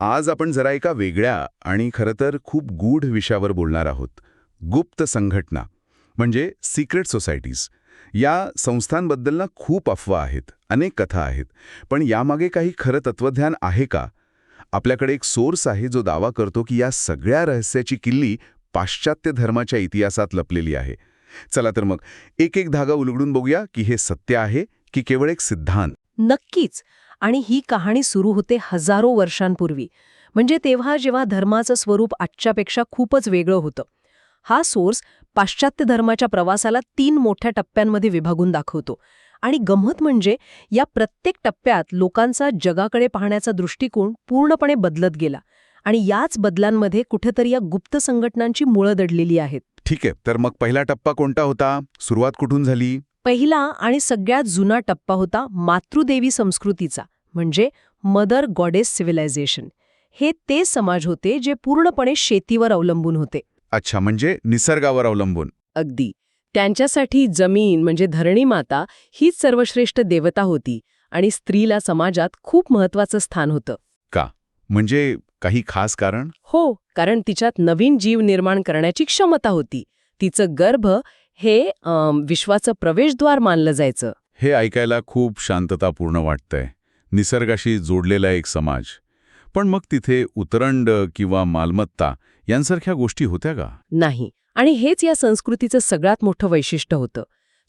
आज आपण जरा एका वेगळ्या आणि खरं तर खूप गूढ विषयावर बोलणार आहोत. गुप्त संघटना म्हणजे सिक्रेट सोसायटीज या संस्थांबद्दल ना खूप अफवा आहेत अनेक कथा आहेत. पण यामागे काही खरं तत्वज्ञान आहे का? आपल्याकडे एक सोर्स आहे जो दावा करतो की या सगळ्या रहस्याची किल्ली पाश्चात्य धर्माच्या इतिहासात लपलेली आहे. चला तर मग एक एक धागा उलगडून बघूया की हे सत्य आहे की केवळ एक सिद्धांत. नक्कीच. आणि ही कहाणी सुरू होते हजारो वर्षांपूर्वी. म्हणजे तेव्हा जेव्हा धर्माचं स्वरूप आजच्यापेक्षा खूपच वेगळं होतं. हा सोर्स पाश्चात्य धर्माच्या प्रवासाला तीन मोठ्या टप्प्यांमध्ये विभागून दाखवतो. आणि गंमत म्हणजे या प्रत्येक टप्प्यात लोकांचा जगाकडे पाहण्याचा दृष्टिकोन पूर्णपणे बदलत गेला. आणि याच बदलांमध्ये कुठेतरी या गुप्त संघटनांची मुळं दडलेली आहेत. ठीक आहे तर मग पहिला टप्पा कोणता होता? सुरुवात कुठून झाली? पहिला आणि सगळ्यात जुना टप्पा होता मातृदेवी संस्कृतीचा. म्हणजे मदर गॉडेस सिव्हिलायझेशन. हे ते समाज होते जे पूर्णपणे शेतीवर अवलंबून होते. अच्छा म्हणजे निसर्गावर अवलंबून. अगदी. त्यांच्यासाठी जमीन म्हणजे धरणी माता हीच सर्वश्रेष्ठ देवता होती आणि स्त्रीला समाजात खूप महत्वाचं स्थान होतं. म्हणजे काही खास कारण? हो कारण तिच्यात नवीन जीव निर्माण करण्याची क्षमता होती. तिचं गर्भ हे विश्वाचं प्रवेशद्वार मानलं जायचं. हे ऐकायला खूप शांततापूर्ण वाटतंय. निसर्गाशी जोडलेला एक समाज. पण मग तिथे उतरंड किंवा मालमत्ता यांसारख्या गोष्टी होत्या का? नाही. आणि हेच या संस्कृतीचं सगळ्यात मोठं वैशिष्ट्य होतं.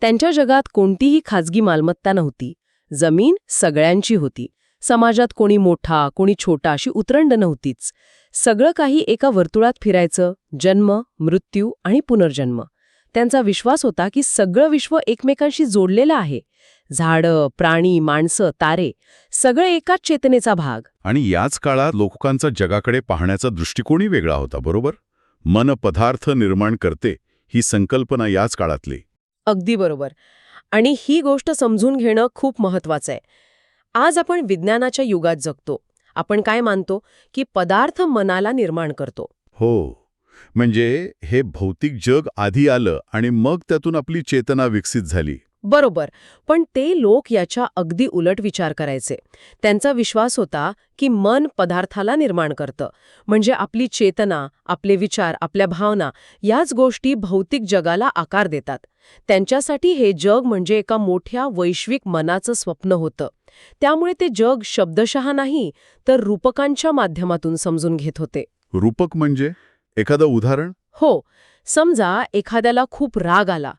त्यांच्या जगात कोणतीही खाजगी मालमत्ता नव्हती. जमीन सगळ्यांची होती. समाजात कोणी मोठा कोणी छोटा अशी उतरंड नव्हतीच. सगळं काही एका वर्तुळात फिरायचं जन्म मृत्यू आणि पुनर्जन्म. त्यांचा विश्वास होता की सगळं विश्व एकमेकांशी जोडलेलं आहे. झाडं प्राणी माणसं तारे सगळं एकाच चेतनेचा भाग. आणि याच काळात लोकांचा जगाकडे पाहण्याचा दृष्टिकोनही वेगळा होता बरोबर? मन पदार्थ निर्माण करते ही संकल्पना याच काळातली. अगदी बरोबर. आणि ही गोष्ट समजून घेणं खूप महत्वाचं आहे आज आपण विज्ञानाच्या युगात जगतो. आपण काय मानतो? की पदार्थ मनाला निर्माण करतो. हो. म्हणजे हे भौतिक जग आधी आलं आणि मग त्यातून आपली चेतना विकसित झाली. बरोबर. पण ते लोक याच्या अगदी उलट विचार करायचे. त्यांचा विश्वास होता की मन पदार्थाला निर्माण करतं. म्हणजे आपली चेतना आपले विचार आपल्या भावना याच गोष्टी भौतिक जगाला आकार देतात. त्यांच्यासाठी हे जग म्हणजे एका मोठ्या वैश्विक मनाचं स्वप्न होतं. त्यामुळे ते जग शब्दशः नाही तर रूपकांच्या माध्यमातून समजून घेत होते. रूपक म्हणजे? एखादं उदाहरण? हो. समजा एखाद्याला खूप राग आला.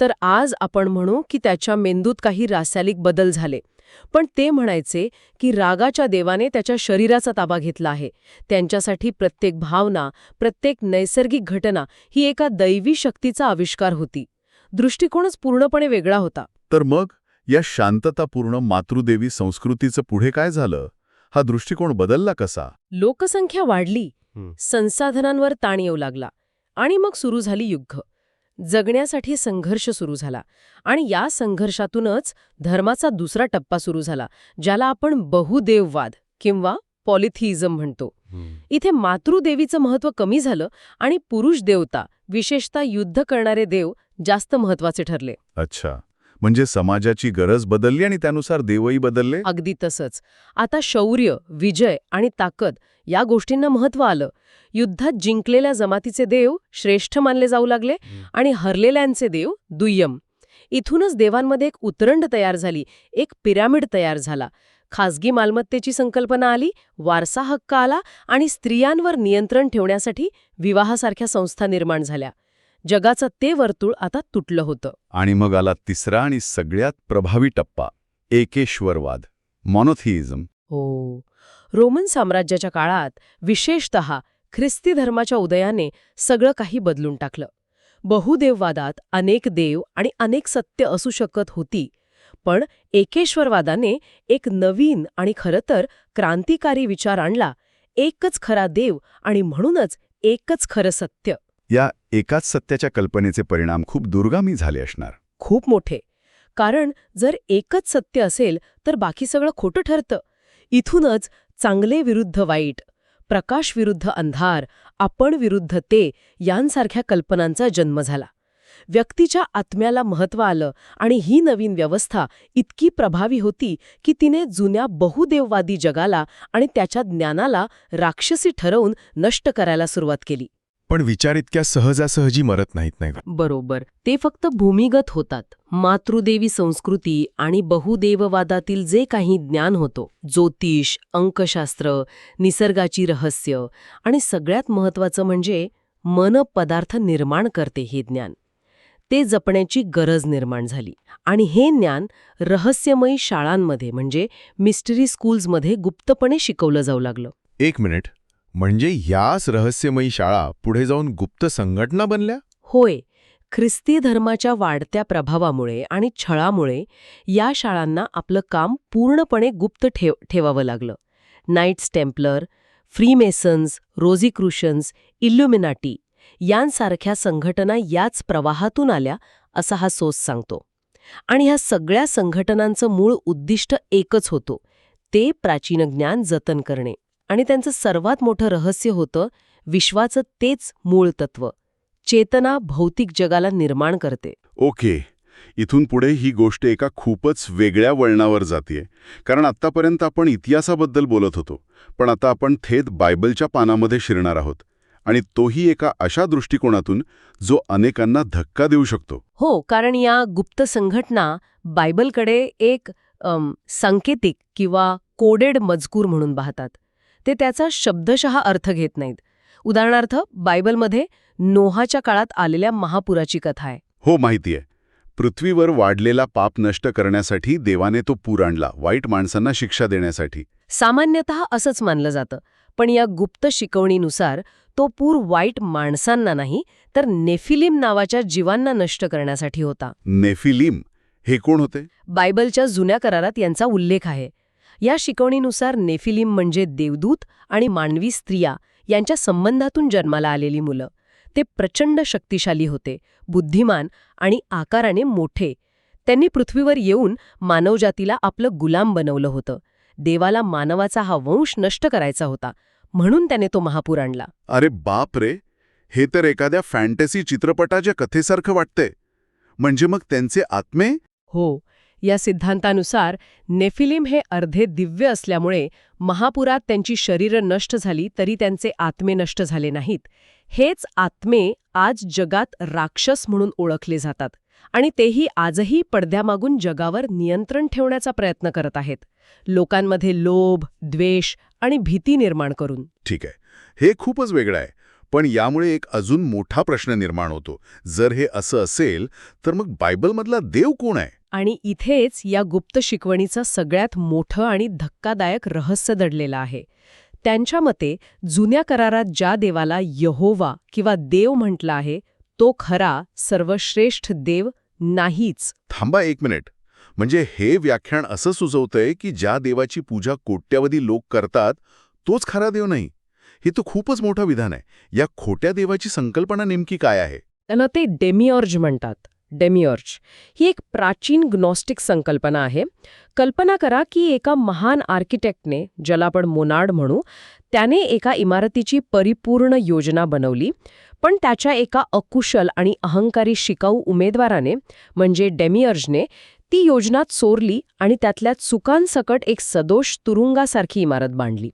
तर आज आपण म्हणू की त्याच्या मेंदूत काही रासायनिक बदल झाले. पण ते म्हणायचे की रागाच्या देवाने त्याच्या शरीराचा ताबा घेतला आहे. त्यांच्यासाठी प्रत्येक भावना प्रत्येक नैसर्गिक घटना ही एका दैवी शक्तीचा आविष्कार होती. दृष्टिकोनच पूर्णपणे वेगळा होता. तर मग या शांततापूर्ण मातृदेवी संस्कृतीचं पुढे काय झालं? हा दृष्टिकोन बदलला कसा? लोकसंख्या वाढली. संसाधनांवर ताण येऊ लागला. आणि मग सुरू झाली युद्ध जगण्यासाठी संघर्ष सुरू झाला आणि या संघर्षातूनच धर्माचा दुसरा टप्पा सुरू झाला ज्याला आपण बहुदेववाद किंवा पॉलिथिइझम म्हणतो. इथे मातृदेवीचं महत्त्व कमी झालं आणि पुरुष देवता विशेषतः युद्ध करणारे देव जास्त महत्त्वाचे ठरले. अच्छा. म्हणजे समाजाची गरज बदलली आणि त्यानुसार देवही बदलले? अगदी तसंच. आता शौर्य विजय आणि ताकद या गोष्टींना महत्त्व आलं. युद्धात जिंकलेल्या जमातीचे देव श्रेष्ठ मानले जाऊ लागले आणि हरलेल्यांचे देव दुय्यम. इथूनच देवांमध्ये एक उतरंड तयार झाली एक पिरामिड तयार झाला. खासगी मालमत्तेची संकल्पना आली वारसा हक्क आला आणि स्त्रियांवर नियंत्रण ठेवण्यासाठी विवाहासारख्या संस्था निर्माण झाल्या. जगाचं ते वर्तुळ आता तुटलं होतं. आणि मग आला तिसरा आणि सगळ्यात प्रभावी टप्पा एकेश्वरवाद मॉनोथिइझम हो. रोमन साम्राज्याच्या काळात विशेषत ख्रिस्ती धर्माच्या उदयाने सगळं काही बदलून टाकलं. बहुदेववादात अनेक देव आणि अनेक सत्य असू शकत होती पण एकेश्वरवादाने एक नवीन आणि खरं तर क्रांतिकारी विचार आणला एकच खरा देव आणि म्हणूनच एकच खरं सत्य. या एकाच सत्याच्या कल्पनेचे परिणाम खूप दुर्गामी झाले असणार. खूप मोठे. कारण जर एकच सत्य असेल तर बाकी सगळं खोटं ठरतं. इथूनच चांगले विरुद्ध वाईट प्रकाश विरुद्ध अंधार आपण विरुद्ध ते यांसारख्या कल्पनांचा जन्म झाला. व्यक्तीच्या आत्म्याला महत्त्व आलं आणि ही नवीन व्यवस्था इतकी प्रभावी होती की तिने जुन्या बहुदेववादी जगाला आणि त्याच्या ज्ञानाला राक्षसी ठरवून नष्ट करायला सुरुवात केली. पण विचार इतक्या सहजासहजी मरत नाहीत नाही? बरोबर. ते फक्त भूमिगत होतात. मातृदेवी संस्कृती आणि बहुदेववादातील जे काही ज्ञान होतं ज्योतिष अंकशास्त्र निसर्गाची रहस्य आणि सगळ्यात महत्वाचं म्हणजे मन पदार्थ निर्माण करते हे ज्ञान. ते जपण्याची गरज निर्माण झाली. आणि हे ज्ञान रहस्यमयी शाळांमध्ये म्हणजे मिस्टरी स्कूल्समध्ये गुप्तपणे शिकवलं जाऊ लागलं. एक मिनिट. म्हणजे याच रहस्यमयी शाळा पुढे जाऊन गुप्त संघटना बनल्या? होय. ख्रिस्ती धर्माच्या वाढत्या प्रभावामुळे आणि छळामुळे या शाळांना आपलं काम पूर्णपणे गुप्त ठेव ठेवावं लागलं. Knights Templar Freemasons Rosicrucians Illuminati यांसारख्या संघटना याच प्रवाहातून आल्या असा हा सोस सांगतो. आणि ह्या सगळ्या संघटनांचं मूळ उद्दिष्ट एकच होतो ते प्राचीन ज्ञान जतन करणे. आणि त्यांचं सर्वात मोठं रहस्य होतं विश्वाचं तेच मूळ तत्व चेतना भौतिक जगाला निर्माण करते. ओके इथून पुढे ही गोष्ट एका खूपच वेगळ्या वळणावर जातीये. कारण आत्तापर्यंत आपण इतिहासाबद्दल बोलत होतो पण आता आपण थेट बायबलच्या पानामध्ये शिरणार आहोत. आणि तोही एका अशा दृष्टिकोनातून जो अनेकांना धक्का देऊ शकतो. हो कारण या गुप्त संघटना बायबलकडे एक अम, सांकेतिक किंवा कोडेड मजकूर म्हणून पाहतात. ते त्याचा शब्दशः अर्थ घेत नाहीत. उदाहरणार्थ बायबलमध्ये नोहाच्या काळात आलेल्या महापुराची कथा आहे. हो माहितीये पृथ्वीवर वाढलेला पाप नष्ट करण्यासाठी देवाने तो पूर आणला वाईट माणसांना शिक्षा देण्यासाठी. सामान्यतः असंच मानलं जातं पण या गुप्त शिकवणीनुसार तो पूर वाईट माणसांना नाही तर नेफिलिम नावाच्या जीवांना नष्ट करण्यासाठी होता. नेफिलीम? हे कोण होते? बायबलच्या जुन्या करारात यांचा उल्लेख आहे. या शिकवणीनुसार नेफिलिम म्हणजे देवदूत आणि मानवी स्त्रिया यांच्या संबंधातून जन्माला आलेली मुलं. ते प्रचंड शक्तिशाली होते बुद्धिमान आणि आकाराने मोठे. त्यांनी पृथ्वीवर येऊन मानवजातीला आपलं गुलाम बनवलं होतं. देवाला मानवाचा हा वंश नष्ट करायचा होता म्हणून त्याने तो महापूर आणला. अरे बाप रे! हे तर एखाद्या फॅन्टसी चित्रपटाच्या कथेसारखं वाटतंय. म्हणजे मग त्यांचे आत्मे? हो या सिद्धांतानुसार नेफिलिम हे अर्धे दिव्य असल्यामुळे महापुरात त्यांची शरीरं नष्ट झाली तरी त्यांचे आत्मे नष्ट झाले नाहीत. हेच आत्मे आज जगात राक्षस म्हणून ओळखले जातात आणि तेही आजही पडद्यामागून जगावर नियंत्रण ठेवण्याचा प्रयत्न करत आहेत. लोकांमध्ये लोभ द्वेष आणि भीती निर्माण करून. ठीक आहे. हे खूपच वेगळं आहे. पण यामुळे एक अजून मोठा प्रश्न निर्माण होतो. जर हे असं असेल तर मग बायबलमधला देव कोण आहे? आणि इथेच या गुप्त शिकवणीचं सगळ्यात मोठं आणि धक्कादायक रहस्य दडलेलं आहे. त्यांच्या मते जुन्या करारात ज्या देवाला यहोवा किंवा देव म्हटलं आहे तो खरा सर्वश्रेष्ठ देव नाहीच. थांबा एक मिनिट. म्हणजे हे व्याख्यान असं सुचवतंय की ज्या देवाची पूजा कोट्यावधी लोक करतात तोच खरा देव नाही. हे तर खूपच मोठं विधान आहे. या खोट्या देवाची संकल्पना नेमकी काय आहे? त्यांना ते डेमिऑर्ज म्हणतात. डेमिअर्च. ही एक प्राचीन ग्नॉस्टिक संकल्पना आहे. कल्पना करा की एका महान आर्किटेक्टने ज्याला आपण मोनाड म्हणू त्याने एका इमारतीची परिपूर्ण योजना बनवली पण त्याच्या एका अकुशल आणि अहंकारी शिकाऊ उमेदवाराने म्हणजे डेमिअर्जने ती योजना चोरली आणि त्यातल्या चुकांसकट एक सदोष तुरुंगासारखी इमारत बांधली.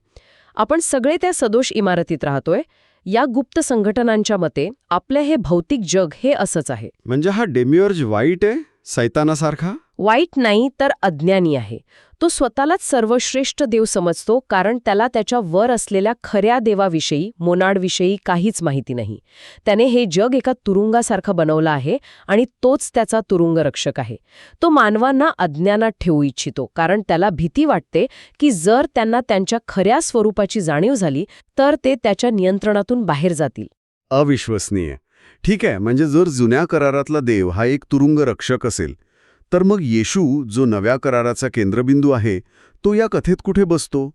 आपण सगळे त्या सदोष इमारतीत राहतोय. या गुप्त संघटनांच्या मते आपलं हे भौतिक जग हे असंच आहे. म्हणजे हा डेमिओर्ज वाईट आहे सैतानासारखा? वाईट नाही तर अज्ञानी आहे. तो स्वतःलाच सर्वश्रेष्ठ देव समजतो कारण त्याला त्याच्या वर असलेल्या खऱ्या देवाविषयी मोनाडविषयी काहीच माहिती नाही. त्याने हे जग एका तुरुंगासारखं बनवलं आहे आणि तोच त्याचा तुरुंगरक्षक आहे. तो मानवांना अज्ञानात ठेवू इच्छितो कारण त्याला भीती वाटते की जर त्यांना त्यांच्या खऱ्या स्वरूपाची जाणीव झाली तर ते त्याच्या नियंत्रणातून बाहेर जातील. अविश्वसनीय. ठीक आहे म्हणजे जर जुन्या करारातला देव हा एक तुरुंग रक्षक असेल तर मग येशू जो नव्या कराराचा केंद्रबिंदू आहे तो या कथेत कुठे बसतो?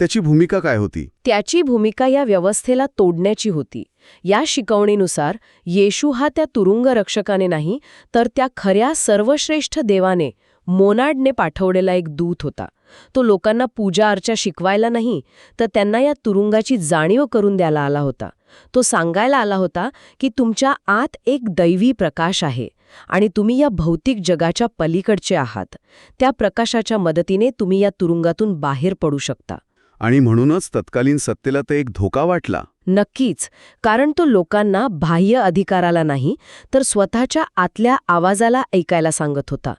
त्याची भूमिका काय होती? त्याची भूमिका या व्यवस्थेला तोडण्याची होती. या शिकवणीनुसार येशू हा त्या तुरुंग रक्षकाने नाही तर त्या खऱ्या सर्वश्रेष्ठ देवाने मोनाडने पाठवलेला एक दूत होता. तो लोकांना पूजा अर्चा शिकवायला नाही तर त्यांना या तुरुंगाची जाणीव करून द्यायला आला होता. तो सांगायला आला होता की तुमच्या आत एक दैवी प्रकाश आहे आणि तुम्ही या भौतिक जगाच्या पलीकडचे आहात. त्या प्रकाशाच्या मदतीने तुम्ही या तुरुंगातून बाहेर पडू शकता. आणि म्हणूनच तत्कालीन सत्तेला तर एक धोका वाटला. नक्कीच कारण तो लोकांना बाह्य अधिकाराला नाही तर स्वतःच्या आतल्या आवाजाला ऐकायला सांगत होता.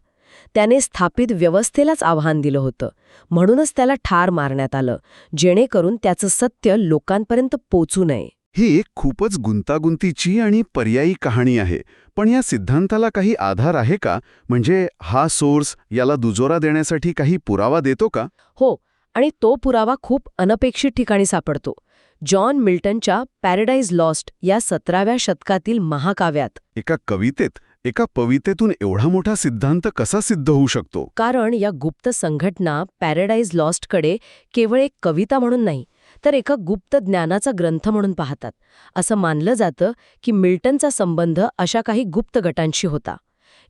त्याने स्थापित व्यवस्थेलाच आव्हान दिलं होतं. म्हणूनच त्याला ठार मारण्यात आलं जेणेकरून त्याचं सत्य लोकांपर्यंत पोचू नये. ही एक खूपच गुंतागुंतीची आणि पर्यायी कहाणी आहे. पण या सिद्धांताला काही आधार आहे का? म्हणजे हा सोर्स याला दुजोरा देण्यासाठी काही पुरावा देतो का? हो आणि तो पुरावा खूप अनपेक्षित ठिकाणी सापडतो. जॉन मिल्टनच्या पॅराडाईज लॉस्ट या सतराव्या शतकातील महाकाव्यात. एका कवितेत एका पवितेतून एवढा मोठा सिद्धांत कसा सिद्ध होऊ शकतो? कारण या गुप्त संघटना पॅराडाईज लॉस्टकडे केवळ एक कविता म्हणून नाही तर एका गुप्त ज्ञानाचा ग्रंथ म्हणून पाहतात. असं मानलं जातं की मिल्टनचा संबंध अशा काही गुप्त गटांशी होता.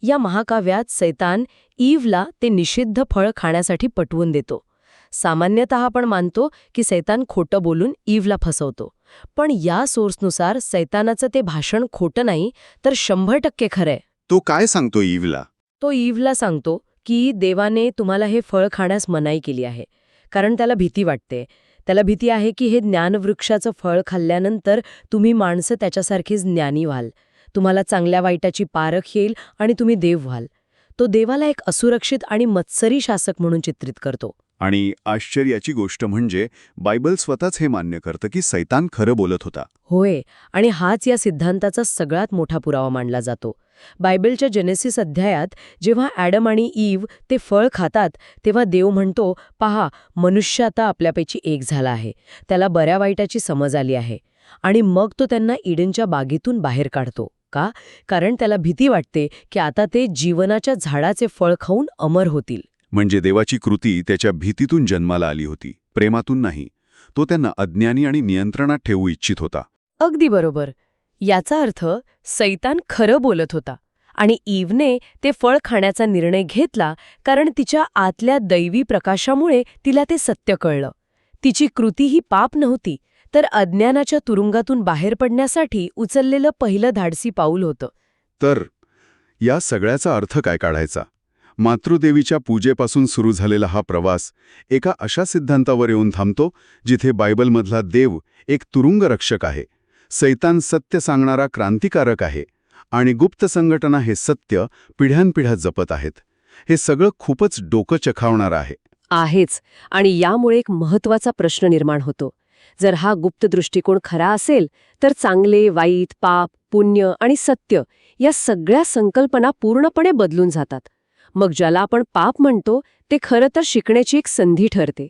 या महाकाव्यात सैतान ईवला ते निषिद्ध फळ खाण्यासाठी पटवून देतो. सामान्यतः आपण मानतो की सैतान खोटं बोलून ईवला फसवतो. पण या सोर्सनुसार सैतानाचं ते भाषण खोटं नाही तर शंभर टक्के खरंय. तो काय सांगतो इवला तो ईवला सांगतो की देवाने तुम्हाला हे फळ खाण्यास मनाई केली आहे. कारण त्याला भीती वाटते. त्याला भीती आहे की हे ज्ञानवृक्षाचं फळ खाल्ल्यानंतर तुम्ही माणसं त्याच्यासारखीच ज्ञानी व्हाल. तुम्हाला चांगल्या वाईटाची पारख येईल आणि तुम्ही देव व्हाल. तो देवाला एक असुरक्षित आणि मत्सरी शासक म्हणून चित्रित करतो. आणि आश्चर्याची गोष्ट म्हणजे बायबल स्वतःच हे मान्य करतं की सैतान खरं बोलत होता. होय आणि हाच या सिद्धांताचा सगळ्यात मोठा पुरावा मानला जातो. बायबलच्या जेनेसिस अध्यायात जेव्हा ॲडम आणि ईव ते फळ खातात तेव्हा देव म्हणतो पहा मनुष्य आता आपल्यापैकी एक झाला आहे. त्याला बऱ्या वाईटाची समज आली आहे. आणि मग तो त्यांना इडनच्या बागेतून बाहेर काढतो. का? कारण त्याला भीती वाटते की आता ते जीवनाच्या झाडाचे फळ खाऊन अमर होतील. म्हणजे देवाची कृती त्याच्या भीतीतून जन्माला आली होती प्रेमातून नाही. तो त्यांना अज्ञानी आणि नियंत्रणात ठेवू इच्छित होता. अगदी बरोबर. याचा अर्थ सैतान खरं बोलत होता आणि ईवने ते फळ खाण्याचा निर्णय घेतला कारण तिच्या आतल्या दैवी प्रकाशामुळे तिला ते सत्य कळलं. तिची कृती ही पाप नव्हती तर अज्ञानाच्या तुरुंगातून बाहेर पडण्यासाठी उचललेलं पहिलं धाडसी पाऊल होतं. तर या सगळ्याचा अर्थ काय काढायचा? मातृदेवीच्या पूजेपासून सुरू झालेला हा प्रवास एका अशा सिद्धांतावर येऊन थांबतो जिथे बायबलमधला देव एक तुरुंग रक्षक आहे. सैतान सत्य सांगणारा क्रांतिकारक आहे आणि गुप्त संघटना हे सत्य पिढ्यानपिढ्या जपत आहेत. हे सगळं खूपच डोकं चखावणारं आहे. आहेच आणि यामुळे एक महत्त्वाचा प्रश्न निर्माण होतो. जर हा गुप्त दृष्टिकोन खरा असेल तर चांगले वाईट पाप पुण्य आणि सत्य या सगळ्या संकल्पना पूर्णपणे बदलून जातात. मग ज्याला आपण पाप म्हणतो ते खरं तर शिकण्याची एक संधी ठरते.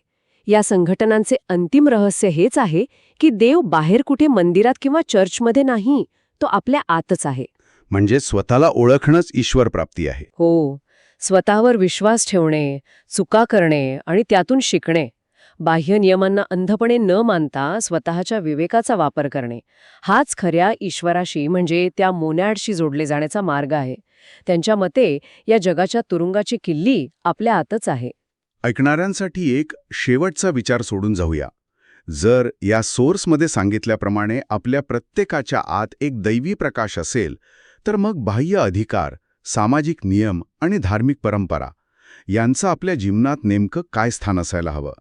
या संघटनांचे अंतिम रहस्य हेच आहे की देव बाहेर कुठे मंदिरात किंवा चर्चमध्ये नाही तो आपल्या आतच आहे. म्हणजे स्वतःला ओळखणंच ईश्वर प्राप्ती आहे. हो. स्वतःवर विश्वास ठेवणे चुका करणे आणि त्यातून शिकणे. बाह्य नियमांना अंधपणे न मानता स्वतःच्या विवेकाचा वापर करणे. हाच खऱ्या ईश्वराशी म्हणजे त्या मोनॅडशी जोडले जाण्याचा मार्ग आहे. त्यांच्या मते या जगाच्या तुरुंगाची किल्ली आपल्या आतच आहे. ऐकणाऱ्यांसाठी एक शेवटचा विचार सोडून जाऊया. जर या सोर्समध्ये सांगितल्याप्रमाणे आपल्या प्रत्येकाच्या आत एक दैवी प्रकाश असेल तर मग बाह्य अधिकार सामाजिक नियम आणि धार्मिक परंपरा यांचं आपल्या जीवनात नेमकं काय स्थान असायला हवं?